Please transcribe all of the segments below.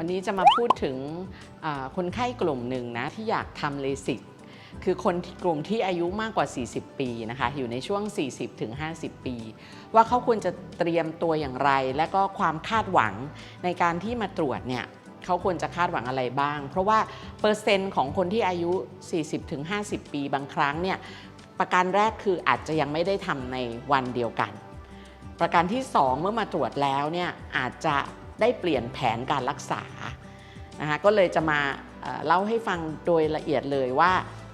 วันนี้จะมาพูดถึงคนไข้กลุ่มหนึ่งนะที่อยากทำเลสิกคือคนกลุ่มที่อายุมากกว่า 40 ปีนะคะอยู่ในช่วง 40ถึง50 ปี ว่าเขาควรจะเตรียมตัวอย่างไร และก็ความคาดหวังในการที่มาตรวจเนี่ยเขาควรจะคาดหวังอะไรบ้าง เพราะว่าเปอร์เซ็นต์ของคนที่อายุ 40ถึง50 ปีบางครั้งเนี่ยประการแรกคืออาจจะยังไม่ได้ทำในวันเดียวกัน ประการที่ 2 เมื่อมาตรวจแล้วเนี่ยอาจจะ ได้เปลี่ยนแผนการรักษานะคะก็เลยจะมาเอ่อเล่าให้ฟังโดยละเอียดเลยว่า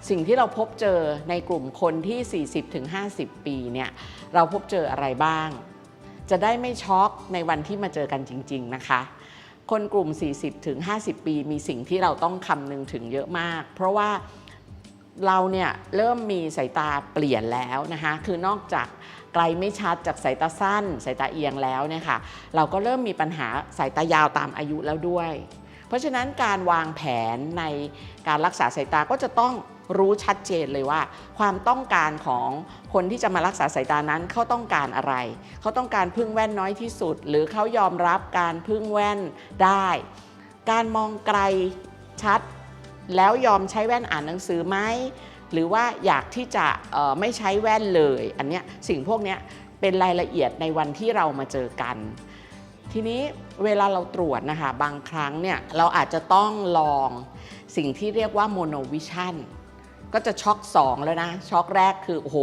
สิ่งที่เราพบเจอในกลุ่มคนที่ 40-50 ปีเนี่ยเราพบเจออะไรบ้าง จะได้ไม่ช็อกในวันที่มาเจอกันจริง ๆ นะคะ คนกลุ่ม 40-50 ปีมีสิ่งที่เราต้องคำนึงถึงเยอะมาก เพราะว่าเราเนี่ยเริ่มมีสายตาเปลี่ยนแล้วนะคะคือนอกจาก ไกลไม่ชัดจากสายตาสั้น สายตาเอียงแล้วเนี่ยค่ะเราก็เริ่มมีปัญหาสายตายาวตามอายุแล้วด้วย เพราะฉะนั้นการวางแผนในการรักษาสายตาก็จะต้องรู้ชัดเจนเลยว่า ความต้องการของคนที่จะมารักษาสายตานั้นเขาต้องการอะไร เขาต้องการพึ่งแว่นน้อยที่สุด หรือเขายอมรับการพึ่งแว่นได้ การมองไกลชัด แล้วยอมใช้แว่นอ่านหนังสือไหม หรือว่าอยากที่จะไม่ใช้แว่นเลย อันเนี้ยสิ่งพวกเนี้ยเป็นรายละเอียดในวันที่เรามาเจอกัน ทีนี้เวลาเราตรวจนะคะบางครั้งเนี่ยเราอาจจะต้องลองสิ่งที่เรียกว่าโมโนวิชั่นก็จะช็อก 2 แล้วนะ ช็อกแรกคือ โอ้โห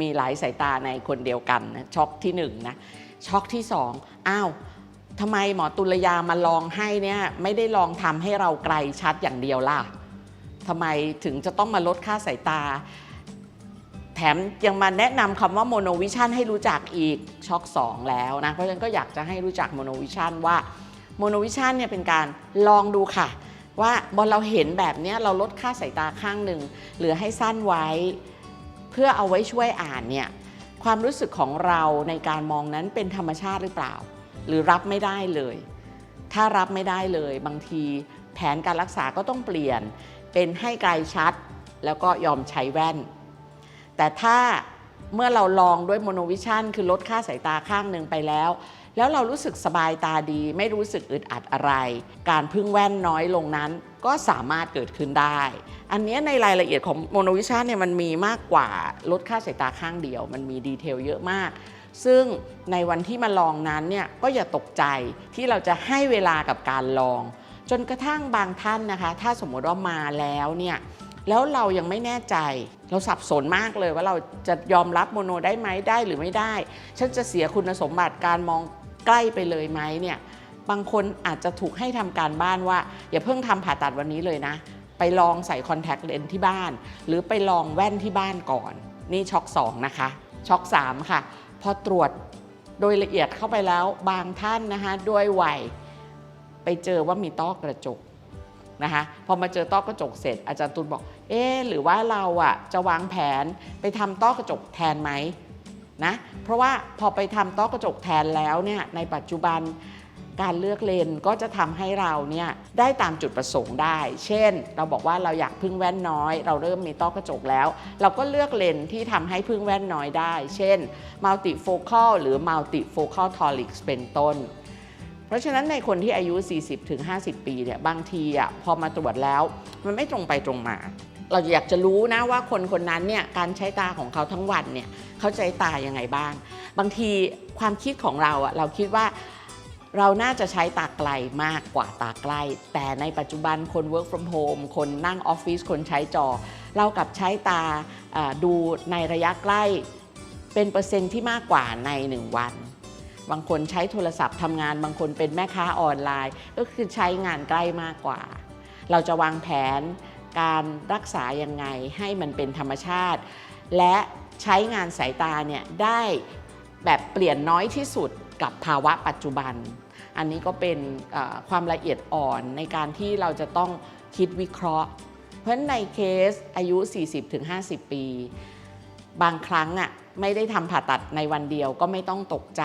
มีหลายสายตาในคนเดียวกันนะช็อกที่1นะช็อกที่ 2 อ้าวทำไมหมอตุลยามาลองให้เนี่ยไม่ได้ลองทำให้เราไกลชัดอย่างเดียวล่ะ ทำไมถึงจะต้องมาลดค่าสายตา แถมยังมาแนะนำคำว่าโมโนวิชันให้รู้จักอีกช็อก2แล้วนะ เพราะฉะนั้นก็อยากจะให้รู้จักโมโนวิชันว่าโมโนวิชันเนี่ยเป็นการลองดูค่ะ ว่าบอลเราเห็นแบบนี้เราลดค่าสายตาข้างหนึ่งเหลือให้สั้นไว้ เพื่อเอาไว้ช่วยอ่านเนี่ยความรู้สึกของเราในการมองนั้นเป็นธรรมชาติหรือเปล่า หรือรับไม่ได้เลย ถ้ารับไม่ได้เลย บางทีแผนการรักษาก็ต้องเปลี่ยน เป็นให้ไกลชัด แล้วก็ยอมใช้แว่น แต่ถ้าเมื่อเราลองด้วยโมโนวิชันคือลดค่าสายตาข้างหนึ่งไปแล้ว แล้วเรารู้สึกสบายตาดี ไม่รู้สึกอึดอัดอะไร การพึ่งแว่นน้อยลงนั้น ก็สามารถเกิดขึ้นได้ อันนี้ในรายละเอียดของโมโนวิชันเนี่ยมันมีมากกว่าลดค่าสายตาข้างเดียว มันมีดีเทลเยอะมาก ซึ่งในวันที่มาลองนั้นเนี่ยก็อย่าตกใจที่เราจะให้เวลากับการลอง จนกระทั่งบางท่านนะคะ ถ้าสมมติว่ามาแล้วเนี่ยแล้วเรายังไม่แน่ใจเราสับสนมากเลยว่าเราจะยอมรับโมโนได้ไหมได้หรือไม่ได้ ฉันจะเสียคุณสมบัติการมองใกล้ไปเลยไหมเนี่ยบางคนอาจจะถูกให้ทำการบ้านว่า อย่าเพิ่งทำผ่าตัดวันนี้เลยนะ ไปลองใส่คอนแทคเลนส์ที่บ้าน หรือไปลองแว่นที่บ้านก่อน นี่ช็อก2นะคะ ช็อก3ค่ะ พอตรวจโดยละเอียดเข้าไปแล้วบางท่านนะคะด้วยวัย ไปเจอว่ามีต้อกระจกนะคะพอมาเจอต้อกระจกเสร็จ อาจารย์ตุลบอก เอ๊หรือว่าเราอะจะวางแผนไปทำต้อกระจกแทนไหมนะเพราะว่าพอไปทำต้อกระจกแทนแล้วเนี่ยในปัจจุบันการเลือกเลนส์ก็จะทำให้เราเนี่ยได้ตามจุดประสงค์ได้ เช่น เราบอกว่าเราอยากพึ่งแว่นน้อย เราเริ่มมีต้อกระจกแล้ว เราก็เลือกเลนส์ที่ทำให้พึ่งแว่นน้อยได้ เช่น multifocal หรือ multifocal toric เป็นต้น ราะฉะนั้นในคนที่อายุ 40-50ปีเนี่ยบางทีอะพอมาตรวจแล้ว มันไม่ตรงไปตรงมา เราอยากจะรู้นะว่าคนคนนั้นเนี่ยการใช้ตาของเขาทั้งวันเนี่ยเขาใช้ตายังไงบ้าง บางทีความคิดของเราอะเราคิดว่าเราน่าจะใช้ตาไกลมากกว่าตาใกล้ แต่ในปัจจุบันคน work from home คนนั่งออฟฟิศคนใช้จอ เรากับใช้ตาอ่าดูในระยะใกล้ เป็นเปอร์เซ็นต์ที่มากกว่าใน 1 วัน บางคนใช้โทรศัพท์ทำงาน บางคนเป็นแม่ค้าออนไลน์ ก็คือใช้งานใกล้มากกว่า เราจะวางแผนการรักษายังไงให้มันเป็นธรรมชาติ และใช้งานสายตาเนี่ยได้แบบเปลี่ยนน้อยที่สุดกับภาวะปัจจุบัน อันนี้ก็เป็นความละเอียดอ่อนในการที่เราจะต้องคิดวิเคราะห์ เพราะในเคสอายุ 40-50 ปี บางครั้งอะไม่ได้ทำผ่าตัดในวันเดียวก็ไม่ต้องตกใจ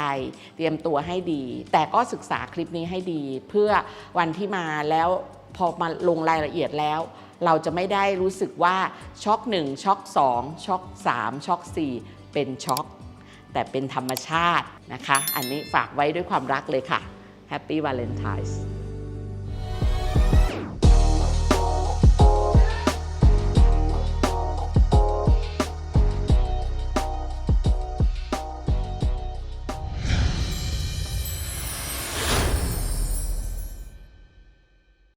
เตรียมตัวให้ดี แต่ก็ศึกษาคลิปนี้ให้ดี เพื่อวันที่มาแล้วพอมาลงรายละเอียดแล้ว เราจะไม่ได้รู้สึกว่าช็อก1ช็อก2ช็อก3ช็อก4 เป็นช็อก แต่เป็นธรรมชาตินะคะ อันนี้ฝากไว้ด้วยความรักเลยค่ะ Happy Valentine's